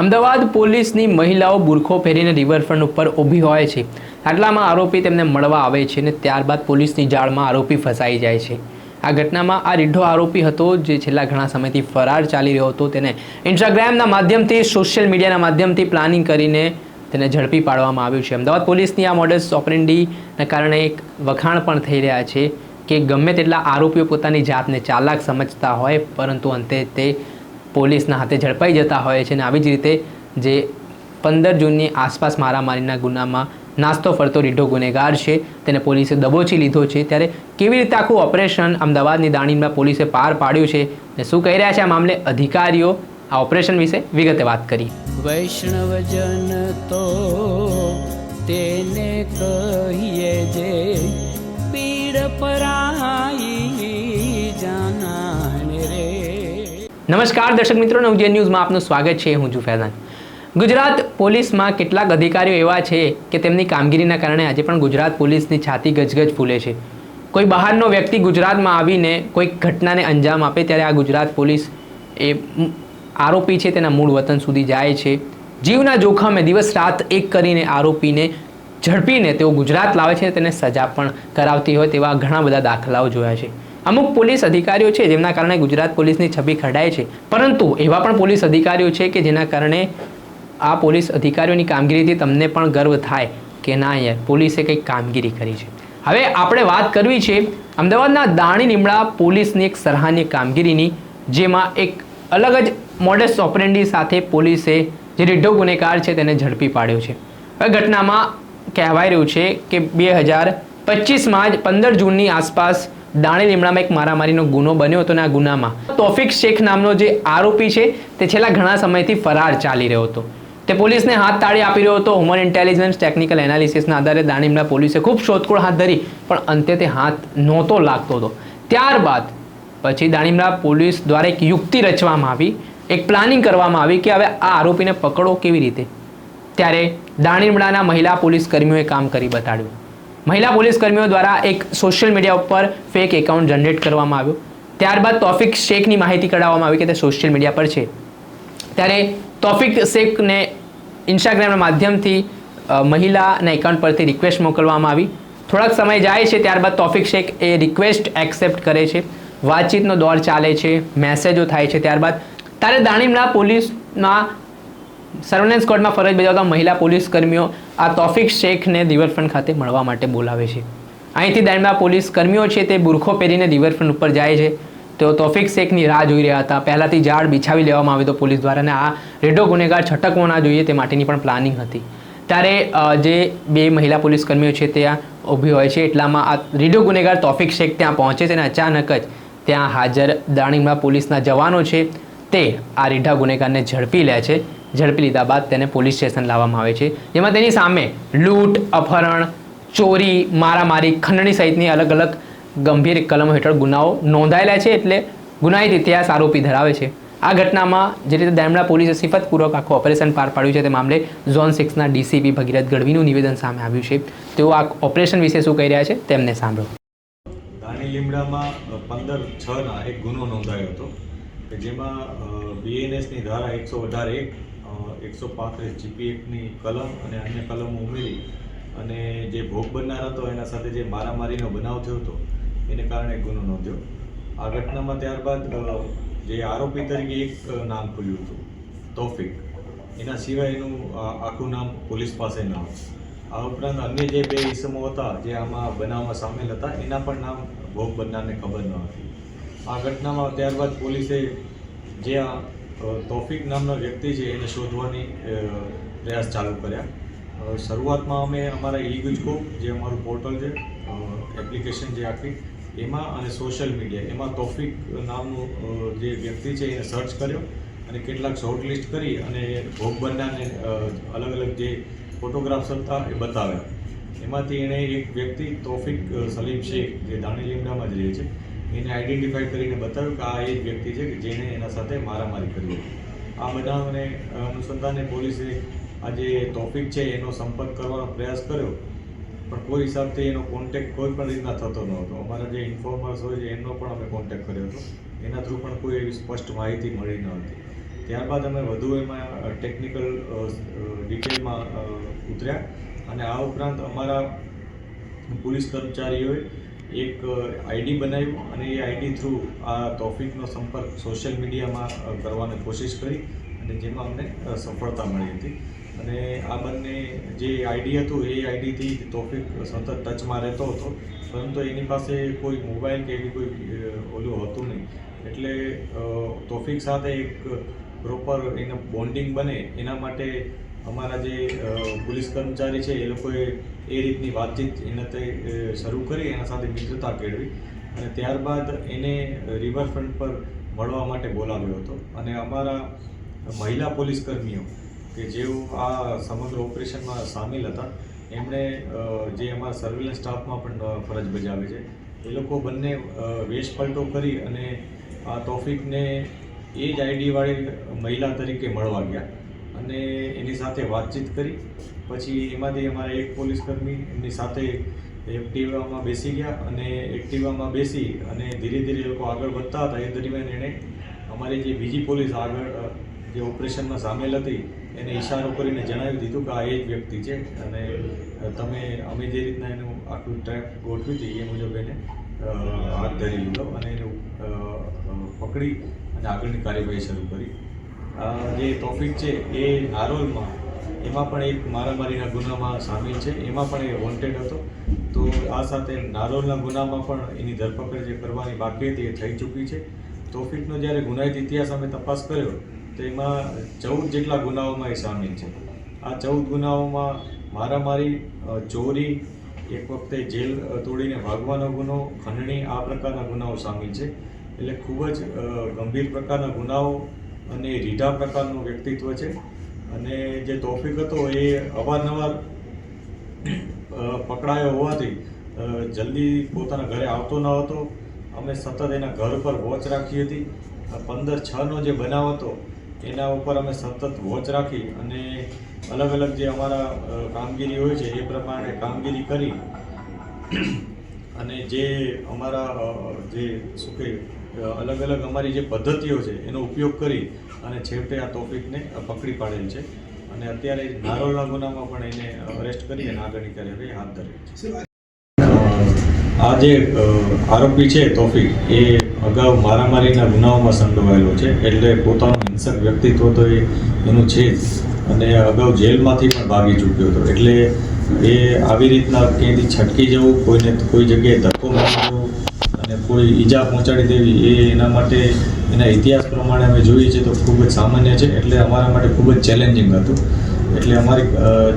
અમદાવાદ પોલીસની મહિલાઓ બુરખો પહેરીને રિવરફ્રન્ટ ઉપર ઊભી હોય છે. આટલામાં આરોપી તેમને મળવા આવે છે અને ત્યારબાદ પોલીસની જાળમાં આરોપી ફસાઈ જાય છે. આ ઘટનામાં આ રીઢો આરોપી હતો જે છેલ્લા ઘણા સમયથી ફરાર ચાલી રહ્યો હતો. તેને ઇન્સ્ટાગ્રામના માધ્યમથી સોશિયલ મીડિયાના માધ્યમથી પ્લાનિંગ કરીને તેને ઝડપી પાડવામાં આવ્યું છે. અમદાવાદ પોલીસની આ મોડેલ્સ ઓપરેન્ડીના કારણે એક વખાણ પણ થઈ રહ્યા છે કે ગમે તેટલા આરોપીઓ પોતાની જાતને ચાલાક સમજતા હોય, પરંતુ અંતે તે પોલીસના હાથે ઝડપાઈ જતા હોય છે અને આવી જ રીતે જે પંદર જૂનની આસપાસ મારામારીના ગુનામાં નાસ્તો ફરતો રીઢો ગુનેગાર છે, તેને પોલીસે દબોચી લીધો છે, ત્યારે કેવી રીતે આખું ઓપરેશન અમદાવાદની દાણીમાં પોલીસે પાર પાડ્યું છે અને શું કહી રહ્યા છે આ મામલે અધિકારીઓ? આ ઓપરેશન વિશે વિગતે વાત કરી. વૈષ્ણવજન તો તેને કહીએ જે પીડ પરાઈ રે નમસ્કાર દર્શક મિત્રો નવજે ન્યૂઝમાં આપનું સ્વાગત છે. હું જુફેદાન ગુજરાત પોલીસમાં કેટલાક અધિકારીઓ એવા છે કે તેમની કામગીરીના કારણે આજે પણ ગુજરાત પોલીસની છાતી ગજગજ ફૂલે છે. કોઈ બહારનો વ્યક્તિ ગુજરાતમાં આવીને કોઈક ઘટનાને અંજામ આપે ત્યારે આ ગુજરાત પોલીસ એ આરોપી છે, તેના મૂળ વતન સુધી જાય છે. જીવના જોખમે દિવસ રાત એક કરીને આરોપીને ઝડપીને તેઓ ગુજરાત લાવે છે તેને સજા પણ કરાવતી હોય તેવા ઘણા બધા દાખલાઓ જોયા છે. અમુક પોલીસ અધિકારીઓ છે જેમના કારણે ગુજરાત પોલીસની છબી ખરડાય છે. પરંતુ એવા પણ પોલીસ અધિકારીઓ છે કે જેના કારણે આ પોલીસ અધિકારીઓની કામગીરીથી તમને પણ ગર્વ થાય કે ના યાર, પોલીસે કંઈક કામગીરી કરી છે. હવે આપણે વાત કરવી છે અમદાવાદના દાણી લીમડા પોલીસની એક સરાહનીય કામગીરીની, જેમાં એક અલગ જ મોડેસ ઓપરેન્ડી સાથે પોલીસે જે રીઢો ગુનેગાર છે તેને ઝડપી પાડ્યો છે. હવે ઘટનામાં કહેવાય રહ્યું છે કે બે હજાર પચીસમાં જ પંદર જૂનની આસપાસ દાણી લીમડામાં એક મારામારીનો ગુનો બન્યો હતો અને આ ગુનામાં. તોફિક શેખ નામનો જે આરોપી છે, તે છેલ્લા ઘણા સમયથી ફરાર ચાલી રહ્યો હતો. તે પોલીસને હાથ તાળી આપી રહ્યો હતો. હ્યુમન ઇન્ટેલિજન્સ ટેકનિકલ એનાલિસિસના આધારે દાણીમડા પોલીસે ખૂબ શોધખોળ હાથ ધરી, પણ અંતે તે હાથ નહોતો લાગતો હતો. ત્યારબાદ પછી દાણીમડા પોલીસ દ્વારા એક યુક્તિ રચવામાં આવી, એક પ્લાનિંગ કરવામાં આવી કે હવે આ આરોપીને પકડો કેવી રીતે? ત્યારે દાણીમડાના મહિલા પોલીસ કર્મીઓએ કામ કરી બતાડ્યું. મહિલા પોલીસ કર્મીઓ દ્વારા એક સોશિયલ મીડિયા ઉપર ફેક એકાઉન્ટ જનરેટ કરવામાં આવ્યું. ત્યારબાદ તોફિક શેખની માહિતી કઢાવવામાં આવી કે તે સોશિયલ મીડિયા પર છે. ત્યારે તોફિક શેખને ઇન્સ્ટાગ્રામના માધ્યમથી મહિલાના એકાઉન્ટ પરથી રિક્વેસ્ટ મોકલવામાં આવી. થોડાક સમય જાય છે, ત્યારબાદ તોફિક શેખ એ રિક્વેસ્ટ એક્સેપ્ટ કરે છે. વાતચીતનો દોર ચાલે છે મેસેજો થાય છે, ત્યારબાદ ત્યારે દાણીમડા પોલીસના સર્વેલન્સ સ્કોડમાં ફરજ બજાવતા મહિલા પોલીસ કર્મીઓ આ તોફિક શેખને રિવરફ્રન્ટ ખાતે મળવા માટે બોલાવે છે. અહીંથી દાણીમડા પોલીસ કર્મીઓ છે તે બુરખો પહેરીને રિવરફ્રન્ટ ઉપર જાય છે. તેઓ તોફિક શેખની રાહ જોઈ રહ્યા હતા. પહેલાંથી ઝાડ બિછાવી લેવામાં આવ્યો તો પોલીસ દ્વારા અને આ રેડો ગુનેગાર છટકવો ના જોઈએ તે માટેની પણ પ્લાનિંગ હતી. ત્યારે જે બે મહિલા પોલીસ કર્મીઓ છે ત્યાં ઊભી હોય છે એટલામાં આ રીડો ગુનેગાર તોફિક શેખ ત્યાં પહોંચે છે અને અચાનક જ ત્યાં હાજર દાણીમાં પોલીસના જવાનો છે તે આ રીઢા ગુનેગારને ઝડપી લે છે. ઝડપી લીધા બાદ તેને પોલીસ સ્ટેશન લાવવામાં આવે છે. જેમાં તેની સામે લૂંટ, અપહરણ, ચોરી, મારામારી, ખંડણી સહિતની અલગ અલગ ગંભીર કલમો હેઠળ ગુનાઓ નોંધાયેલા છે એટલે ગુનાહિત ઇતિહાસ આરોપી ધરાવે છે. આ ઘટનામાં જે રીતે દામડા પોલીસે સિફતપૂર્વક આખું ઓપરેશન પાર પાડ્યું છે તે મામલે ઝોન સિક્સના ડીસીપી ભગીરથ ગઢવીનું નિવેદન સામે આવ્યું છે. તેઓ આ ઓપરેશન વિશે શું કહી રહ્યા છે તેમને સાંભળો. દાણી લીમડામાં પંદર છના એક ગુનો નોંધાયો હતો. જેમાં બીએનએસની ધારા એકસો અઢાર એક એકસો પાંત્રીસ જીપી એકની કલમ અને અન્ય કલમો ઉમેરી અને જે ભોગ બનનાર હતો એના સાથે જે મારામારીનો બનાવ થયો હતો, એને કારણે ગુનો નોંધ્યો. આ ઘટનામાં ત્યારબાદ જે આરોપી તરીકે એક નામ ખુલ્યું હતું, તોફિક. એના સિવાય એનું આખું નામ પોલીસ પાસે ન હતું. આ ઉપરાંત અન્ય જે બે ઇસમો હતા, જે આમાં બનાવમાં સામેલ હતા, એના પણ નામ ભોગ બનનારને ખબર ન હતી. આ ઘટનામાં ત્યારબાદ પોલીસે જે આ તોફિક નામનો વ્યક્તિ છે, એને શોધવાની પ્રયાસ ચાલુ કર્યા. શરૂઆતમાં અમે અમારા ઈ ગુજકો જે અમારું પોર્ટલ છે એપ્લિકેશન જે આખી, એમાં અને સોશિયલ મીડિયા, એમાં તોફિક નામનું જે વ્યક્તિ છે, એને સર્ચ કર્યો અને કેટલાક શોર્ટલિસ્ટ કરી અને ભોગ બનનારને અલગ અલગ જે ફોટોગ્રાફ્સ હતા, એ બતાવ્યા. એમાંથી એણે એક વ્યક્તિ, તોફિક સલીમ શેખ, જે દાણી લીમડામાં જ રહે છે એને આઈડેન્ટિફાઈ કરીને બતાવ્યું કે આ એ જ વ્યક્તિ છે કે જેણે એના સાથે મારામારી કરી આ બનાવને અનુસંધાને પોલીસે આ જે તોફિક છે, એનો સંપર્ક કરવાનો પ્રયાસ કર્યો. પણ કોઈ હિસાબથી એનો કોન્ટેક્ટ કોઈ પણ રીતના થતો ન હતો. અમારા જે ઇન્ફોર્મર્સ હોય છે, એમનો પણ અમે કોન્ટેક્ટ કર્યો હતો. એના થ્રુ પણ કોઈ એવી સ્પષ્ટ માહિતી મળી ન હતી. ત્યારબાદ અમે વધુ એમાં ટેકનિકલ ડિટેલમાં ઉતર્યા. અને આ ઉપરાંત અમારા પોલીસ કર્મચારીઓએ એક આઈડી બનાવ્યું અને એ આઈડી થ્રુ આ તોફિકનો સંપર્ક સોશિયલ મીડિયામાં કરવાની કોશિશ કરી અને જેમાં અમને સફળતા મળી હતી. અને આ બંને જે આઈડી હતું, એ આઈડીથી તોફિક સતત ટચમાં રહેતો હતો. પરંતુ એની પાસે કોઈ મોબાઈલ કે એવી કોઈ ઓલું હતું નહીં. એટલે તોફિક સાથે એક પ્રોપર એનું બોન્ડિંગ બને એના માટે અમારા જે પોલીસ કર્મચારી છે, એ લોકોએ એ રીતની વાતચીત એને તે શરૂ કરી, એના સાથે મિત્રતા કેળવી અને ત્યારબાદ એને રિવરફ્રન્ટ પર મળવા માટે બોલાવ્યો હતો. અને અમારા મહિલા પોલીસ કર્મીઓ, કે જેઓ આ સમગ્ર ઓપરેશનમાં સામેલ હતા, એમણે જે અમારા સર્વેલન્સ સ્ટાફમાં પણ ફરજ બજાવે છે. એ લોકો બંને વેશપલટો વેશ પલટો કરી અને આ તોફિકને એ જ આઈડીવાળી મહિલા તરીકે મળવા ગયા. અને એની સાથે વાતચીત કરી. પછી એમાંથી અમારા એક પોલીસકર્મી એમની સાથે એક્ટિવામાં બેસી ગયા અને એક્ટિવામાં બેસી અને ધીરે ધીરે લોકો આગળ વધતા હતા. એ દરમિયાન એણે અમારી જે બીજી પોલીસ આગળ જે ઓપરેશનમાં સામેલ હતી, એને ઈશારો કરીને જણાવી દીધું કે આ એ જ વ્યક્તિ છે અને તમે, અમે જે રીતના એનું આખું ટ્રેક ગોઠવી હતી એ મુજબ એને હાથ ધરી લીધો અને એને પકડી અને આગળની કાર્યવાહી શરૂ કરી. જે તોફિક છે એ નારોલમાં એમાં પણ એક મારામારીના ગુનામાં સામેલ છે, એમાં પણ એ વોન્ટેડ હતો. તો આ સાથે નારોલના ગુનામાં પણ એની ધરપકડ જે કરવાની બાકી હતી એ થઈ ચૂકી છે. તોફિકનો જ્યારે ગુનાહિત ઇતિહાસ અમે તપાસ કર્યો, તો એમાં ચૌદ જેટલા ગુનાઓમાં એ સામેલ છે. આ ચૌદ ગુનાઓમાં મારામારી ચોરી, એક વખતે જેલ તોડીને ભાગવાનો ગુનો, ખંડણી, આ પ્રકારના ગુનાઓ સામેલ છે. એટલે ખૂબ જ ગંભીર પ્રકારના ગુનાઓ અને રીઢા પ્રકારનું વ્યક્તિત્વ છે. અને જે તોફિક હતો એ અવારનવાર પકડાયો હોવાથી જલ્દી પોતાના ઘરે આવતો ન હતો. અમે સતત એના ઘર પર વોચ રાખી હતી. પંદર છનો જે બનાવ હતો એના ઉપર અમે સતત વોચ રાખી અને અલગ અલગ જે અમારા કામગીરી હોય છે એ પ્રમાણે કામગીરી કરી. અને જે અમારા જે શું અ, અલગ અલગ અમારી જે પદ્ધતિઓ છે એનો ઉપયોગ કરી અને છેવટે આ તોફિકને પકડી પાડેલ છે. અને અત્યારે નારોલના ગુનામાં પણ એને અરેસ્ટ કરી અને આગળની કાર્યવાહી હાથ ધરી છે. આ જે આરોપી છે તોફિક એ અગાઉ મારામારીના ગુનાઓમાં સંડોવાયેલો છે. એટલે પોતાનું હિંસક વ્યક્તિત્વ તો એ એનું છે જ. અને અગાઉ જેલમાંથી પણ ભાગી ચૂક્યો હતો. એટલે એ આવી રીતના ક્યાંયથી છટકી જવું કોઈને કોઈ જગ્યાએ ધક્કો મારી દેવો અને કોઈ ઈજા પહોંચાડી દેવી એ એના માટે, એના ઇતિહાસ પ્રમાણે અમે જોઈએ છીએ તો ખૂબ જ સામાન્ય છે. એટલે અમારા માટે ખૂબ જ ચેલેન્જિંગ હતું. એટલે અમારી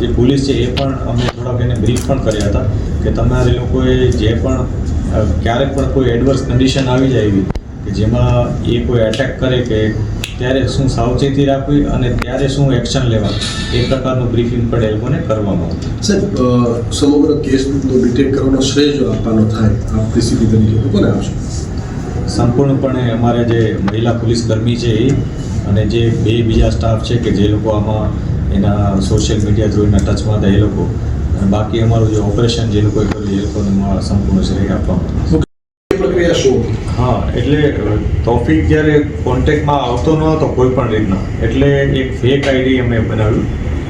જે પોલીસ છે એ પણ અમે થોડાક એને બ્રીફ પણ કર્યા હતા કે તમારે લોકોએ જે પણ ક્યારેક પણ કોઈ એડવર્સ કન્ડિશન આવી જાય એવી, કે જેમાં એ કોઈ એટેક કરે કે ત્યારે શું સાવચેતી રાખવી અને ત્યારે શું એક્શન લેવા એ પ્રકારનું બ્રીફિંગ પણ એ લોકોને કરવામાં આવે સાહેબ સમગ્ર કેસનો ડિટેક્ટ કરવાનો શ્રેય જો આપવાનો થાય આપ ડીસીપી તરીકે કોને આપશો? સંપૂર્ણપણે અમારે જે મહિલા પોલીસ કર્મી છે એ અને જે બે બીજા સ્ટાફ છે કે જે લોકો આમાં એના સોશિયલ મીડિયા થ્રુ એના ટચમાં હતા એ લોકો અને બાકી અમારું જે ઓપરેશન જે લોકોએ કર્યું એ લોકોને સંપૂર્ણ શ્રેય આપવામાં પ્રક્રિયા શું? હા, એટલે તોફિક જ્યારે કોન્ટેક્ટમાં આવતો ન હતો, કોઈ પણ રીતના, એટલે એક ફેક આઈડી અમે બનાવ્યું.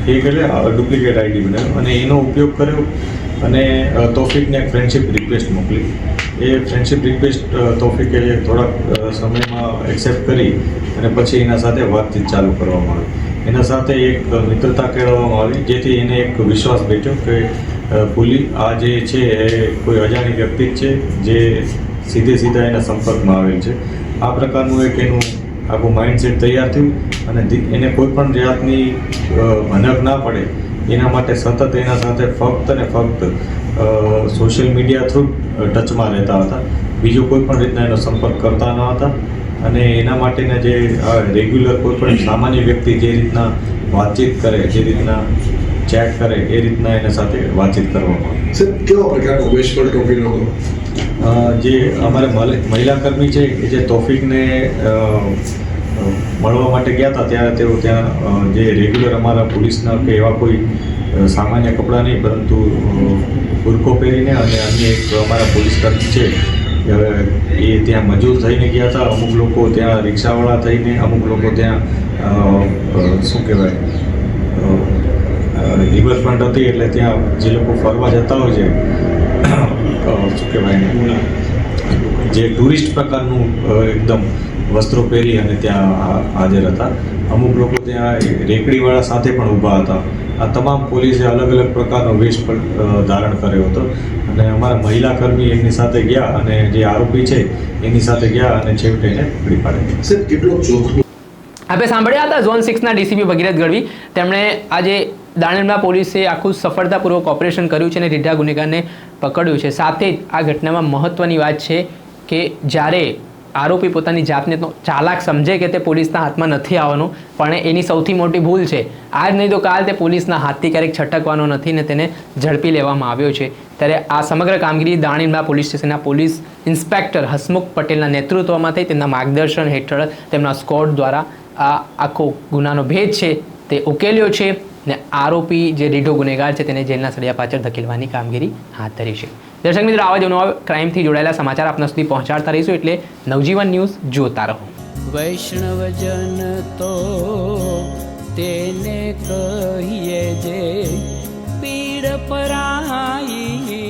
ફેક એટલે ડુપ્લિકેટ આઈડી બનાવ્યું. અને એનો ઉપયોગ કર્યો અને તોફિકને ફ્રેન્ડશિપ રિક્વેસ્ટ મોકલી. એ ફ્રેન્ડશિપ રિક્વેસ્ટ તોફિકે થોડાક સમયમાં એક્સેપ્ટ કરી અને પછી એના સાથે વાતચીત ચાલુ કરવામાં આવી. એના સાથે એક મિત્રતા કેળવવામાં આવી, જેથી એને એક વિશ્વાસ બેઠો કે ભૂલી, આ જે છે, એ કોઈ અજાણી વ્યક્તિ છે, જે સીધે સીધા એના સંપર્કમાં આવેલ છે. આ પ્રકારનું એક એનું આખું માઇન્ડસેટ તૈયાર થયું અને એને કોઈ પણ જાતની મનક ના પડે. એના માટે સતત એના સાથે ફક્ત ને ફક્ત સોશિયલ મીડિયા થ્રુ ટચમાં રહેતા હતા. બીજો કોઈ પણ રીતના એનો સંપર્ક કરતા ન હતા. અને એના માટેના જે રેગ્યુલર કોઈ પણ સામાન્ય વ્યક્તિ જે રીતના વાતચીત કરે, જે રીતના ચેટ કરે એ રીતના એના સાથે વાતચીત કરવામાં સર કેવા પ્રકારનો વેશપલટો ટોપિક હતો? જે અમારે મહિલા કર્મી છે એ જે તોફિકને મળવા માટે ગયા હતા ત્યારે તેઓ ત્યાં જે રેગ્યુલર અમારા પોલીસના કે એવા કોઈ સામાન્ય કપડાં નહીં પરંતુ અ, બુરખો પહેરીને અને અન્ય એક અમારા પોલીસ કર્મી છે એ ત્યાં મજૂર થઈને ગયા હતા. અમુક લોકો ત્યાં રિક્ષાવાળા થઈને અમુક લોકો ત્યાં શું કહેવાય રિવરફ્રન્ટ હતી એટલે ત્યાં જે લોકો ફરવા જતા હોય છે શું કહેવાય જે ટુરિસ્ટ પ્રકારનું એકદમ વસ્ત્રો પહેરી અને ત્યાં હાજર હતા. અમુક લોકો ત્યાં રેકડીવાળા સાથે પણ ઊભા હતા. આ તમામ પોલીસે અલગ અલગ પ્રકારનો વેશ પણ ધારણ કર્યો હતો. અને અમારા મહિલા કર્મી એમની સાથે ગયા અને જે આરોપી છે એની સાથે ગયા અને છેવટે એને પકડી પાડે સાહેબ કેટલો આપણે સાંભળ્યા હતા ઝોન સિક્સના ડીસીપી ભગીરથ ગઢવી. તેમણે આજે દાણંદમાં પોલીસે આખું સફળતાપૂર્વક ઓપરેશન કર્યું છે અને રીઢા ગુનેગારને પકડ્યું છે. સાથે જ આ ઘટનામાં મહત્ત્વની વાત છે કે જ્યારે આરોપી પોતાની જાતને તો ચાલાક સમજે કે તે પોલીસના હાથમાં નથી આવવાનું, પણ એની સૌથી મોટી ભૂલ છે. આજ નહીં તો કાલ તે પોલીસના હાથથી ક્યારેક છટકવાનો નથી ને તેને ઝડપી લેવામાં આવ્યો છે. ત્યારે આ સમગ્ર કામગીરી દાણીમા પોલીસ સ્ટેશનના પોલીસ ઇન્સ્પેક્ટર હસમુખ પટેલના નેતૃત્વમાં થઈ. તેમના માર્ગદર્શન હેઠળ તેમના સ્કોડ દ્વારા આ આખો ગુનાનો ભેદ છે તે ઉકેલ્યો છે. ને આરોપી જે રીઢો ગુનેગાર છે તેને જેલના સળિયા પાછળ ધકેલવાની કામગીરી હાથ ધરી છે. દર્શક મિત્રો, આવા જ નવા ક્રાઇમથી જોડાયેલા સમાચાર આપના સુધી પહોંચાડતા રહીશું એટલે નવજીવન ન્યૂઝ જોતા રહો. વૈષ્ણવજન તો તેને કહીએ જે પીડ પરાઈ